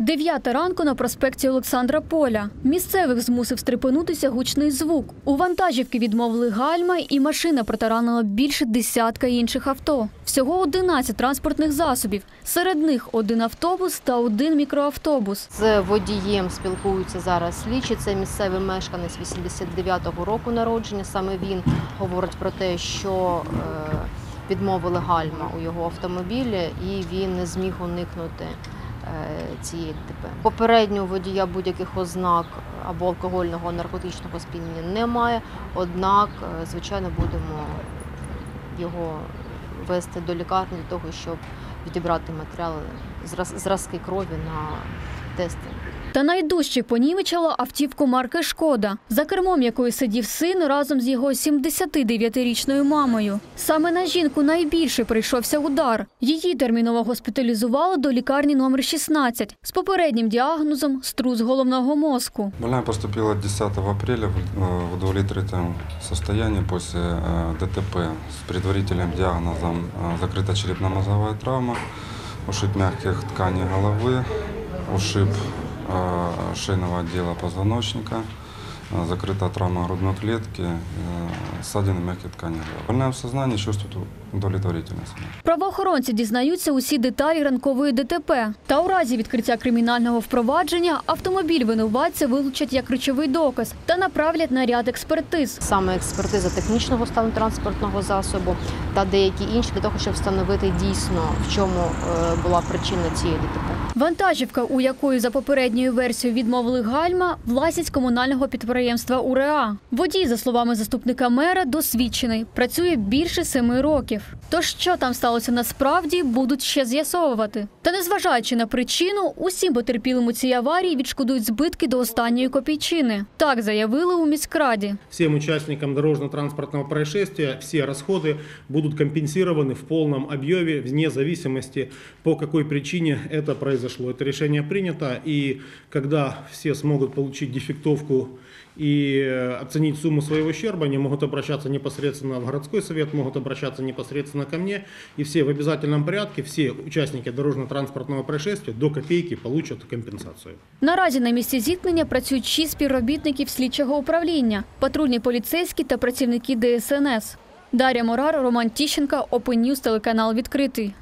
Дев'ята ранку на проспекті Олександра Поля. Місцевих змусив стрепенутися гучний звук. У вантажівки відмовили гальма, і машина протаранила більше десятка інших авто. Всього 11 транспортних засобів. Серед них один автобус та один мікроавтобус. З водієм спілкуються зараз слідчі. Це місцевий мешканець 89-го року народження. Саме він говорить про те, що е, відмовили гальма у його автомобілі, і він не зміг уникнути цієї ДТП. Попереднього водія будь-яких ознак або алкогольного наркотичного сп'яніння немає. Однак, е, звичайно, будемо його вести до лікарні для того, щоб відібрати матеріали зразки крові на тести. Та найдужче понівечила автівку марки Шкода, за кермом якої сидів син разом з його 79-річною мамою. Саме на жінку найбільше прийшовся удар. Її терміново госпіталізували до лікарні номер 16 з попереднім діагнозом струс головного мозку. Больная поступила 10 апреля в э, в удовлетворительном состоянии после э, ДТП с предварительным диагнозом э, закрыта черепно-мозговая травма, ушиб мягких тканей головы, ушиб э, шейного отдела позвоночника, э, закрыта травма грудной клетки, э, ссадины мягких тканей головы. Больная в сознании, чувствует удовлетворительное состояние. Правоохоронці дізнаються усі деталі ранкової ДТП. Та у разі відкриття кримінального впровадження автомобіль винуватця вилучать як речовий доказ та направлять на ряд експертиз. Саме експертиза технічного стану транспортного засобу та деякі інші для того, щоб встановити дійсно в чому е, була причина цієї ДТП. Вантажівка, у якої за попередньою версією відмовили гальма, власність комунального підприємства УРЕА. Водій, за словами заступника мера, досвідчений, працює більше семи років. То що там сталося насправді, будуть ще з'ясовувати. Та незважаючи на причину, усім потерпілим у цій аварії відшкодують збитки до останньої копійчини. Так заявили у міськраді. Всем участникам дорожно-транспортного происшествия все расходы будут компенсированы в полном объеме, вне зависимости, по какой причине это произошло. Это решение принято, и когда все смогут получить дефектовку и э, оценить сумму своего ущерба, они могут обращаться непосредственно в городской совет, могут обращаться непосредственно ко мне, и все в обязательном порядке, все участники дорожно-транспортного происшествия до копейки получат компенсацию. Наразі на місці зіткнення працюють шість співробітників слідчого управління, патрульні поліцейські та працівники ДСНС. Дар'я Морар, Роман Тіщенка, Open News, телеканал відкритий.